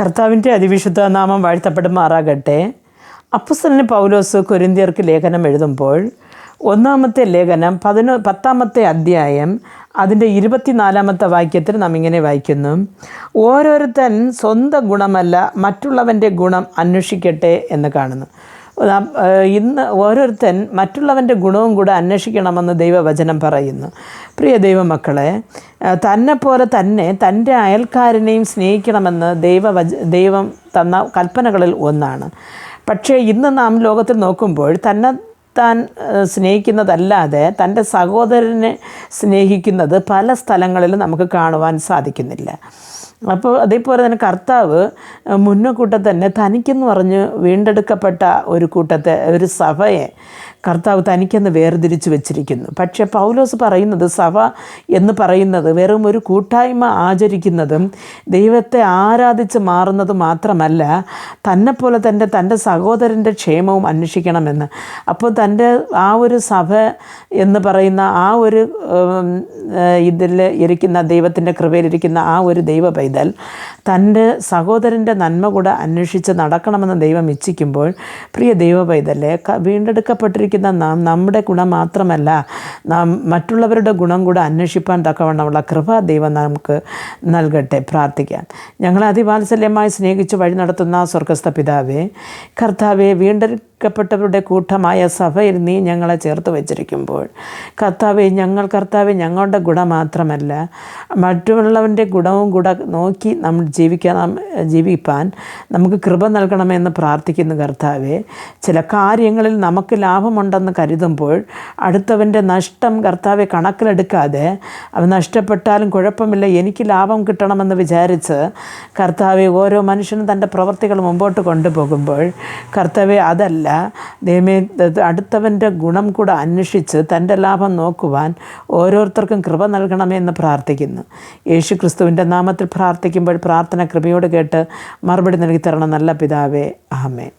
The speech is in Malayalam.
കർത്താവിന്റെ അതിവിശുദ്ധ നാമം വാഴ്ത്തപ്പെടുമാറാകട്ടെ. അപ്പുസ്തലന് പൗലോസ് കൊരിന്തിയർക്ക് ലേഖനം എഴുതുമ്പോൾ ഒന്നാമത്തെ ലേഖനം പതിനൊ പത്താമത്തെ അധ്യായം അതിന്റെ ഇരുപത്തിനാലാമത്തെ വാക്യത്തിൽ നാം ഇങ്ങനെ വായിക്കുന്നു. ഓരോരുത്തൻ സ്വന്തം ഗുണമല്ല മറ്റുള്ളവന്റെ ഗുണം അന്വേഷിക്കട്ടെ എന്ന് കാണുന്നു. ഇന്ന് ഓരോരുത്തൻ മറ്റുള്ളവന്റെ ഗുണവും കൂടെ അന്വേഷിക്കണമെന്ന് ദൈവവചനം പറയുന്നു. പ്രിയ ദൈവമക്കളെ തന്നെ തന്നെപ്പോലെ തന്നെ തന്റെ അയൽക്കാരനെയും സ്നേഹിക്കണമെന്ന് ദൈവവച ദൈവം തന്ന കൽപ്പനകളിൽ ഒന്നാണ്. പക്ഷേ ഇന്ന് നാം ലോകത്തിൽ നോക്കുമ്പോൾ തന്നെ താൻ സ്നേഹിക്കുന്നതല്ലാതെ തന്റെ സഹോദരനെ സ്നേഹിക്കുന്നത് പല സ്ഥലങ്ങളിലും നമുക്ക് കാണുവാൻ സാധിക്കുന്നില്ല. അപ്പോൾ അതേപോലെ തന്നെ കർത്താവ് ഏഹ്, മുന്നേ കൂട്ടത്തിൽ തന്നെ തനിക്കെന്ന് പറഞ്ഞ് വീണ്ടെടുക്കപ്പെട്ട ഒരു കൂട്ടത്തെ ഒരു സഭയെ കർത്താവ് തനിക്കെന്ന് വേർതിരിച്ചു വെച്ചിരിക്കുന്നു. പക്ഷേ പൗലോസ് പറയുന്നത് സഭ എന്ന് പറയുന്നത് വെറും ഒരു കൂട്ടായ്മ ആചരിക്കുന്നതും ദൈവത്തെ ആരാധിച്ച് മാറുന്നത് മാത്രമല്ല തന്നെപ്പോലെ തന്നെ തന്റെ സഹോദരന്റെ ക്ഷേമവും അന്വേഷിക്കണമെന്ന്. അപ്പോൾ തന്റെ ആ ഒരു സഭ എന്ന് പറയുന്ന ആ ഒരു ഇതിൽ ഇരിക്കുന്ന ദൈവത്തിന്റെ കൃപയിലിരിക്കുന്ന ആ ഒരു ദൈവ പൈതൽ തന്റെ സഹോദരന്റെ നന്മ കൂടെ അന്വേഷിച്ച് നടക്കണമെന്ന് ദൈവം ഇച്ഛിക്കുമ്പോൾ പ്രിയ ദൈവ പൈതലെ ക- വീണ്ടെടുക്കപ്പെട്ടിരിക്കുന്ന നാം നമ്മുടെ ഗുണം മാത്രമല്ല നാം മറ്റുള്ളവരുടെ ഗുണം കൂടെ അന്വേഷിപ്പാൻ തക്കവണ്ണമുള്ള കൃപ ദൈവം നമുക്ക് നൽകട്ടെ പ്രാർത്ഥിക്കാൻ ഞങ്ങളെ അതിവാത്സല്യമായി സ്നേഹിച്ച് വഴി നടത്തുന്ന സ്വർഗസ്ഥ പിതാവേ കർത്താവെ വീണ്ടെടുക്കപ്പെട്ടവരുടെ കൂട്ടമായ സഭയിൽ നീ ഞങ്ങളെ ചേർത്ത് വച്ചിരിക്കുമ്പോൾ കർത്താവെ ഞങ്ങൾ കർത്താവെ ഞങ്ങളുടെ ഗുണം മാത്രമല്ല മറ്റുള്ളവന്റെ ഗുണവും കൂടെ നോക്കി നമ്മൾ ജീവിക്കാൻ ജീവിപ്പാൻ നമുക്ക് കൃപ നൽകണമെന്ന് പ്രാർത്ഥിക്കുന്നു കർത്താവെ. ചില കാര്യങ്ങളിൽ നമുക്ക് ലാഭമുണ്ടെന്ന് കരുതുമ്പോൾ അടുത്തവന്റെ നഷ്ടം കർത്താവെ കണക്കിലെടുക്കാതെ അവ നഷ്ടപ്പെട്ടാലും കുഴപ്പമില്ല എനിക്ക് ലാഭം കിട്ടണമെന്ന് വിചാരിച്ച് കർത്താവെ ഓരോ മനുഷ്യനും തന്റെ പ്രവൃത്തികൾ മുമ്പോട്ട് കൊണ്ടുപോകുമ്പോൾ കർത്താവെ അതല്ല ദൈവമേ അടുത്തവന്റെ ഗുണം കൂടെ അന്വേഷിച്ച് തന്റെ ലാഭം നോക്കുവാൻ ഓരോരുത്തർക്കും കൃപ നൽകണമെന്ന് പ്രാർത്ഥിക്കുന്നു. യേശു ക്രിസ്തുവിന്റെ നാമത്തിൽ പ്രാർത്ഥിക്കുമ്പോൾ പ്രാർത്ഥന കൃപയോട് കേട്ട് മറുപടി നൽകി തരണം നല്ല പിതാവേ. ആമേ